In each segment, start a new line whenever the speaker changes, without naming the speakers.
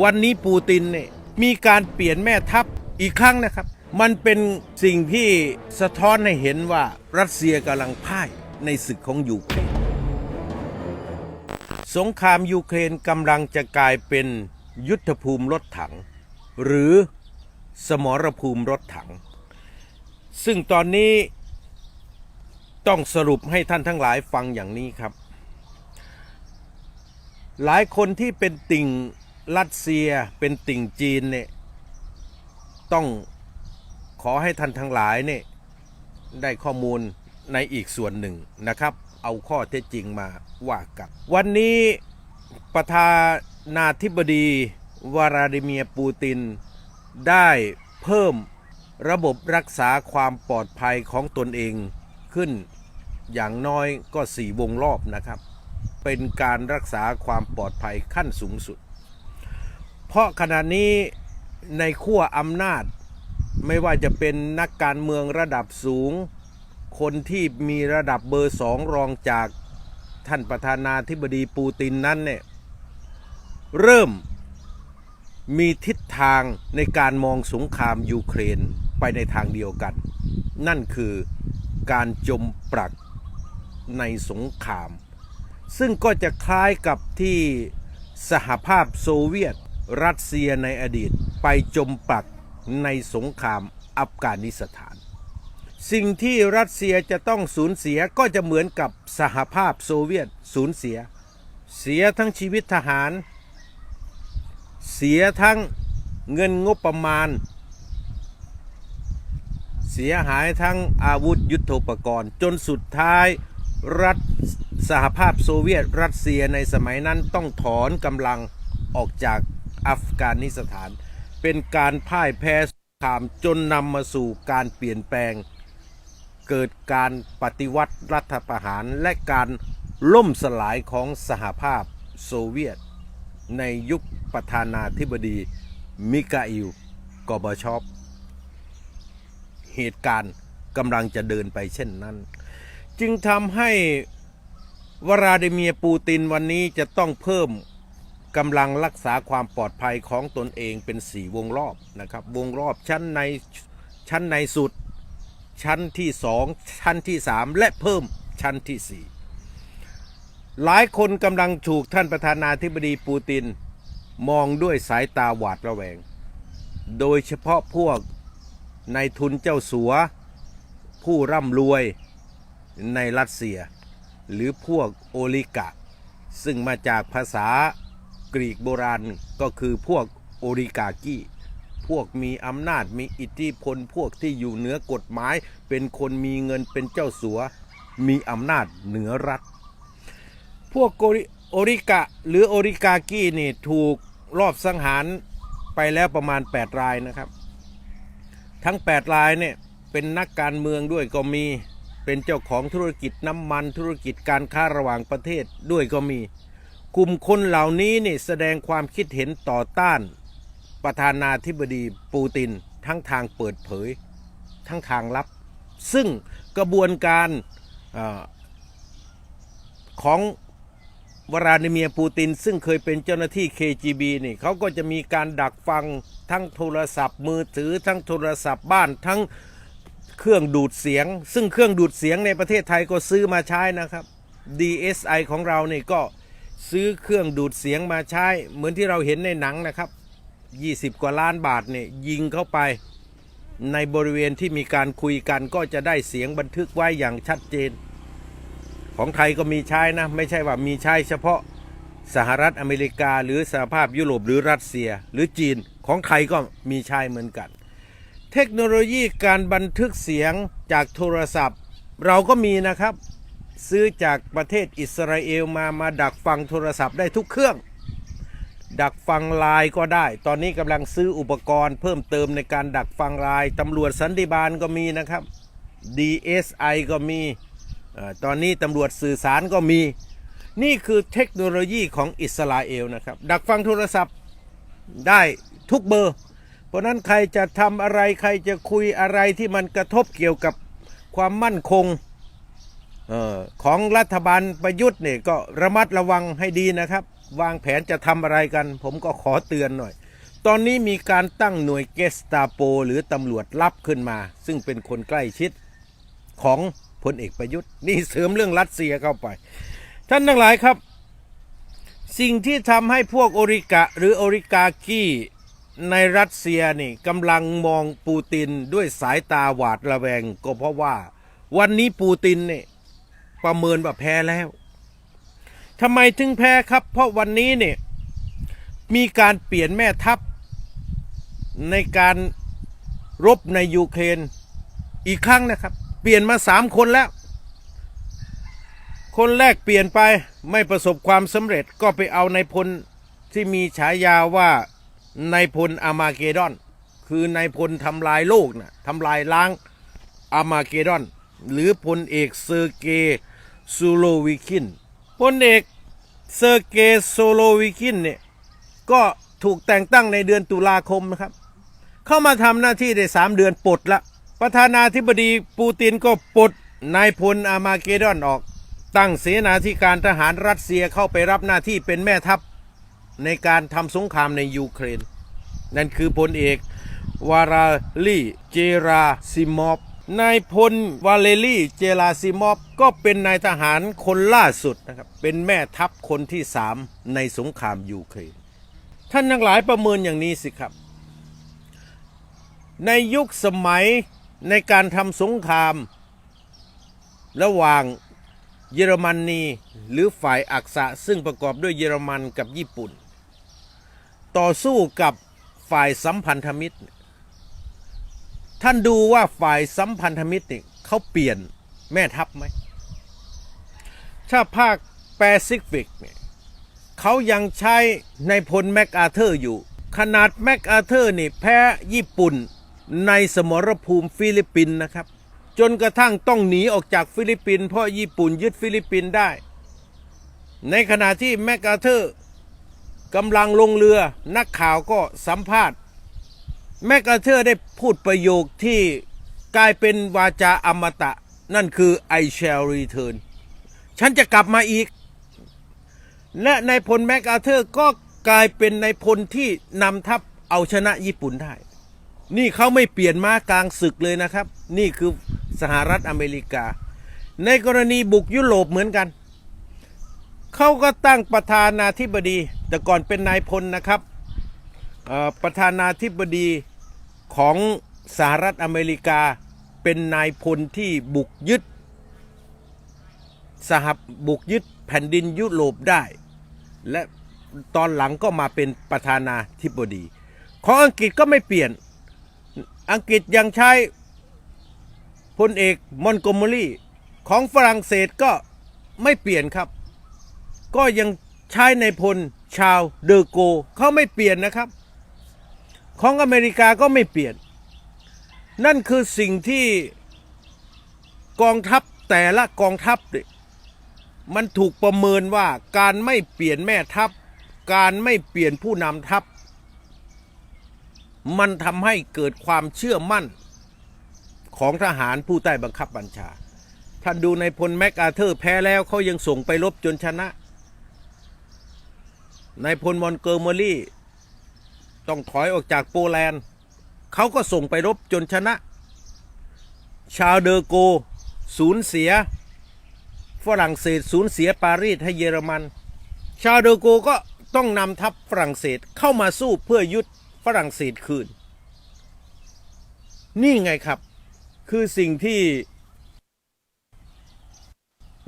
วันนี้ปูตินเนี่ยมีการเปลี่ยนแม่ทัพอีกครั้งนะครับ มันเป็นสิ่งที่สะท้อนให้เห็นว่ารัสเซียกำลังพ่ายในศึกของยูเครน สงครามยูเครนกำลังจะกลายเป็นยุทธภูมิรถถัง หรือสมรภูมิรถถัง ซึ่งตอนนี้ต้องสรุปให้ท่านทั้งหลายฟังอย่างนี้ครับ หลายคนที่เป็นติ่ง รัสเซียเป็นติ่งจีนเนี่ยต้องขอให้ท่านทั้งหลายเนี่ยได้ข้อมูลในอีกส่วนหนึ่งนะครับ เอาข้อเท็จจริงมาว่ากันวันนี้ประธานาธิบดีวลาดิเมียร์ปูติน ได้เพิ่มระบบรักษาความปลอดภัยของตนเองขึ้น อย่างน้อยก็สี่วงรอบนะครับ เป็นการรักษาความปลอดภัยขั้นสูงสุด เพราะขณะนี้ในขั้วอำนาจ ไม่ว่าจะเป็นนักการเมืองระดับสูง คนที่มีระดับเบอร์สองรองจากท่านประธานาธิบดีปูตินนั้นเนี่ยเริ่มมีทิศทางในการมองสงครามยูเครนไปในทางเดียวกัน นั่นคือการจมปลักในสงคราม ซึ่งก็จะคล้ายกับที่สหภาพโซเวียต รัสเซียในอดีตไปจมปักในสงครามอัฟกานิสถาน สิ่งที่รัสเซียจะต้องสูญเสียก็จะเหมือนกับสหภาพโซเวียตสูญเสีย เสียทั้งชีวิตทหาร เสียทั้งเงินงบประมาณ เสียหายทั้งอาวุธยุทโธปกรณ์ จนสุดท้ายรัฐสหภาพโซเวียตรัสเซียในสมัยนั้นต้องถอนกำลังออกจาก อัฟกานิสถาน เป็นการพ่ายแพ้สงครามจนนำมาสู่การเปลี่ยนแปลง เกิดการปฏิวัติรัฐประหารและการล่มสลายของสหภาพโซเวียต ในยุคประธานาธิบดีมิกาอิลกอบาชอปเหตุการณ์กำลังจะเดินไปเช่นนั้น จึงทำให้วลาดิเมียร์ปูตินวันนี้จะต้องเพิ่ม กำลังรักษาความปลอดภัยของตนเองเป็นสี่วงรอบนะครับ วงรอบชั้นในชั้นในสุด ชั้นที่สองชั้นที่สามและเพิ่มชั้นที่สี่หลายคนกำลังถูกท่านประธานาธิบดีปูตินมองด้วยสายตาหวาดระแวง โดยเฉพาะพวกในายทุนเจ้าสัว ผู้ร่ำรวยในรัสเซีย หรือพวกโอลิกะ ซึ่งมาจากภาษา กรีกโบราณก็คือพวกโอริกากี้ พวกมีอำนาจมีอิทธิพลพวกที่อยู่เหนือกฎหมาย เป็นคนมีเงินเป็นเจ้าสัว มีอำนาจเหนือรัฐ พวกโกริโอริกะหรือโอริกากี้นี่ถูกรอบสังหารไปแล้วประมาณ 8 รายนะครับ ทั้ง 8 รายเนี่ยเป็นนักการเมืองด้วยก็มีเป็นเจ้าของธุรกิจน้ำมันธุรกิจการค้าระหว่างประเทศด้วยก็มี กลุ่มคนเหล่านี้นี่แสดงความคิดเห็นต่อต้าน ประธานาธิบดีปูตินทั้งทางเปิดเผย ทั้งทางลับ ซึ่งกระบวนการออของวลาดิเมียร์ปูติน ซึ่งเคยเป็นเจ้าหน้าที่ KGB นี่เขาก็จะมีการดักฟังทั้งโทรศัพท์ มือถือทั้งโทรศัพท์บ้านทั้งเครื่องดูดเสียง ซึ่งเครื่องดูดเสียงในประเทศไทยก็ซื้อมาใช้นะครับ DSI ของเรานี่ก็ ซื้อเครื่องดูดเสียงมาใช้ เหมือนที่เราเห็นในหนังนะครับ 20 กว่าล้านบาทเนี่ยยิงเข้าไปในบริเวณที่มีการคุยกันก็จะได้เสียงบันทึกไว้อย่างชัดเจน ของไทยก็มีใช้นะ ไม่ใช่ว่ามีใช้เฉพาะสหรัฐอเมริกา หรือสหภาพยุโรปหรือรัสเซีย หรือจีนของไทยก็มีใช้เหมือนกัน เทคโนโลยีการบันทึกเสียงจากโทรศัพท์ เราก็มีนะครับ ซื้อจากประเทศอิสราเอลมามาดักฟังโทรศัพท์ได้ทุกเครื่อง ดักฟังไลน์ก็ได้ ตอนนี้กำลังซื้ออุปกรณ์เพิ่มเติมในการดักฟังไลน์ตำรวจสันติบาลก็มีนะครับ DSI ก็มีอตอนนี้ตำรวจสื่อสารก็มี นี่คือเทคโนโลยีของอิสราเอลนะครับ ดักฟังโทรศัพท์ได้ทุกเบอร์ เพราะนั้นใครจะทำอะไรใครจะคุยอะไรที่มันกระทบเกี่ยวกับความมั่นคง ของรัฐบาลประยุทธ์เนี่ยก็ระมัดระวังให้ดีนะครับ วางแผนจะทำอะไรกัน ผมก็ขอเตือนหน่อย ตอนนี้มีการตั้งหน่วยเกสตาโป หรือตำรวจลับขึ้นมา ซึ่งเป็นคนใกล้ชิดของพลเอกประยุทธ์ นี่เสริมเรื่องรัสเซียเข้าไป ท่านทั้งหลายครับ สิ่งที่ทำให้พวกโอริกะหรือโอริกากี้ในรัสเซียนี่กำลังมองปูตินด้วยสายตาหวาดระแวง ก็เพราะว่า วันนี้ปูตินเนี่ย ประเมินว่าแพ้แล้วทำไมถึงแพ้ครับ เพราะวันนี้เนี่ยมีการเปลี่ยนแม่ทัพ ในการรบในยูเครนอีกครั้งนะครับ เปลี่ยนมาสามคนแล้ว คนแรกเปลี่ยนไปไม่ประสบความสำเร็จก็ไปเอานายพลที่มีฉายาว่านายพลอามาเกดอน คือนายพลทำลายโลกนะทำลายล้างอามาเกดอน หรือพลเอกเซอร์เกย์ ซูโลวิคินพลเอกเซอร์เกย์โซโลวิคินเนี่ยก็ถูกแต่งตั้งในเดือนตุลาคมนะครับ เข้ามาทำหน้าที่ได้สามเดือนปลดละ ประธานาธิบดีปูตินก็ปลดนายพลอามาเกดอนออก ตั้งเสนาธิการทหารรัสเซียเข้าไปรับหน้าที่เป็นแม่ทัพในการทำสงครามในยูเครน นั่นคือพลเอกวาราลีเจราซิมอฟ นายพลวาเลลีเจราซิมอฟก็เป็นนายทหารคนล่าสุดนะครับ เป็นแม่ทัพคนที่สามในสงครามยูเครนท่านทั้งหลายประเมินอย่างนี้สิครับ ในยุคสมัยในการทำสงคราม ระหว่างเยอรมนีหรือฝ่ายอักษะซึ่งประกอบด้วยเยอรมันกับญี่ปุ่น ต่อสู้กับฝ่ายสัมพันธมิตร ท่านดูว่าฝ่ายสัมพันธมิตรนี่เขาเปลี่ยนแม่ทัพไหมถ้าภาคแปซิฟิกเนี่ยเขายังใช้ในพลแมกอาเธอร์อยู่ ขนาดแมกอาเธอร์นี่แพ้ญี่ปุ่นในสมรภูมิฟิลิปปินส์นะครับ จนกระทั่งต้องหนีออกจากฟิลิปปินส์เพราะญี่ปุ่นยึดฟิลิปปินส์ได้ ในขณะที่แมกอาเธอร์กำลังลงเรือนักข่าวก็สัมภาษณ์ แมกอาเธอร์ได้พูดประโยคที่กลายเป็นวาจาอมตะ นั่นคือ I shall return ฉันจะกลับมาอีก และนายพลแมกอาเธอร์ก็กลายเป็นนายพลที่นำทัพเอาชนะญี่ปุ่นได้ นี่เขาไม่เปลี่ยนม้ากลางศึกเลยนะครับ นี่คือสหรัฐอเมริกา ในกรณีบุกยุโรปเหมือนกัน เขาก็ตั้งประธานาธิบดี แต่ก่อนเป็นนายพลนะครับประธานาธิบดี ของสหรัฐอเมริกาเป็นนายพลที่บุกยึด สหบุกยึดแผ่นดินยุโรปได้ และตอนหลังก็มาเป็นประธานาธิบดี ของอังกฤษก็ไม่เปลี่ยนอังกฤษยังใช้พลเอกมอนโกเมอรี่ของฝรั่งเศสก็ไม่เปลี่ยนครับ ก็ยังใช้ในพลชาวเดอโกเขาไม่เปลี่ยนนะครับ ของอเมริกาก็ไม่เปลี่ยน นั่นคือสิ่งที่กองทัพแต่ละกองทัพเนี่ยมันถูกประเมินว่าการไม่เปลี่ยนแม่ทัพ การไม่เปลี่ยนผู้นำทัพ มันทำให้เกิดความเชื่อมั่นของทหารผู้ใต้บังคับบัญชา ท่านดูในพลแมกอาเธอร์แพ้แล้วเขายังส่งไปรบจนชนะ ในพลมอนเกอร์เมอรี่ ต้องถอยออกจากโปแลนด์ เขาก็ส่งไปรบจนชนะ ชาวเดอโกสูญเสีย ฝรั่งเศสสูญเสียปารีสให้เยอรมัน ชาวเดอโกก็ต้องนำทัพฝรั่งเศสเข้ามาสู้เพื่อยึดฝรั่งเศสคืน นี่ไงครับ คือสิ่งที่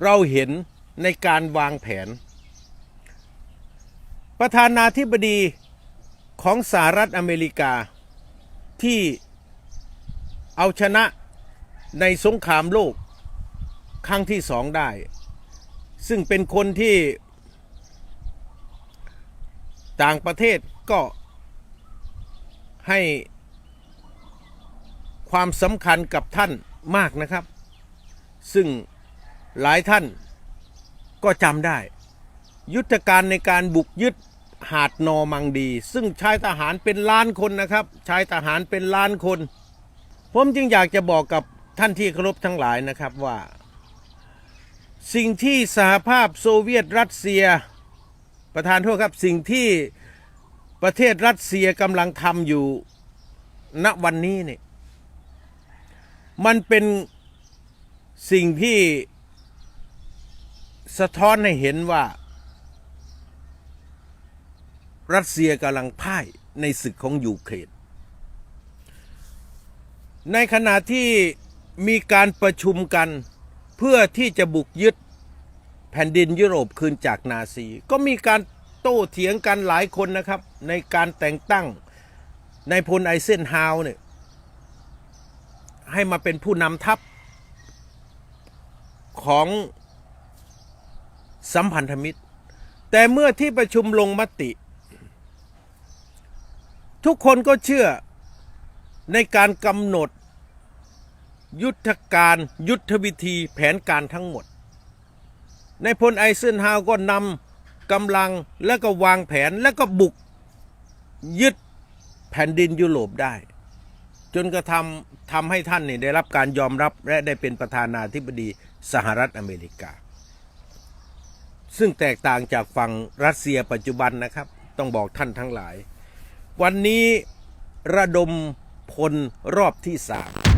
เราเห็นในการวางแผน ประธานาธิบดี ของสหรัฐอเมริกาที่เอาชนะในสงครามโลกครั้งที่สองได้ ซึ่งเป็นคนที่ต่างประเทศก็ให้ความสำคัญกับท่านมากนะครับ ซึ่งหลายท่านก็จำได้ ยุทธการในการบุกยึด หาดนอมังดี ซึ่งใช้ทหารเป็นล้านคนนะครับใช้ทหารเป็นล้านคน ผมจึงอยากจะบอกกับท่านที่เคารพทั้งหลายนะครับว่า สิ่งที่สหภาพโซเวียตรัสเซีย ประธานโทษครับ สิ่งที่ประเทศรัสเซียกำลังทำอยู่ณวันนี้เนี่ยมันเป็นสิ่งที่สะท้อนให้เห็นว่า รัสเซียกำลังพ่ายในศึกของยูเครน ในขณะที่มีการประชุมกันเพื่อที่จะบุกยึดแผ่นดินยุโรปคืนจากนาซี ก็มีการโต้เถียงกันหลายคนนะครับ ในการแต่งตั้งในพลไอเซนฮาวเนี่ยให้มาเป็นผู้นำทัพของสัมพันธมิตร แต่เมื่อที่ประชุมลงมติ ทุกคนก็เชื่อในการกำหนด ยุทธการยุทธวิธีแผนการทั้งหมด ในพลไอเซนฮาวก็นำกำลังและก็วางแผนและก็บุกยึดแผ่นดินยุโรปได้ จนกระทำทำให้ท่านนี่ได้รับการยอมรับและได้เป็นประธานาธิบดีสหรัฐอเมริกา ซึ่งแตกต่างจากฝั่งรัสเซียปัจจุบันนะครับ ต้องบอกท่านทั้งหลาย วันนี้ระดมพลรอบที่สาม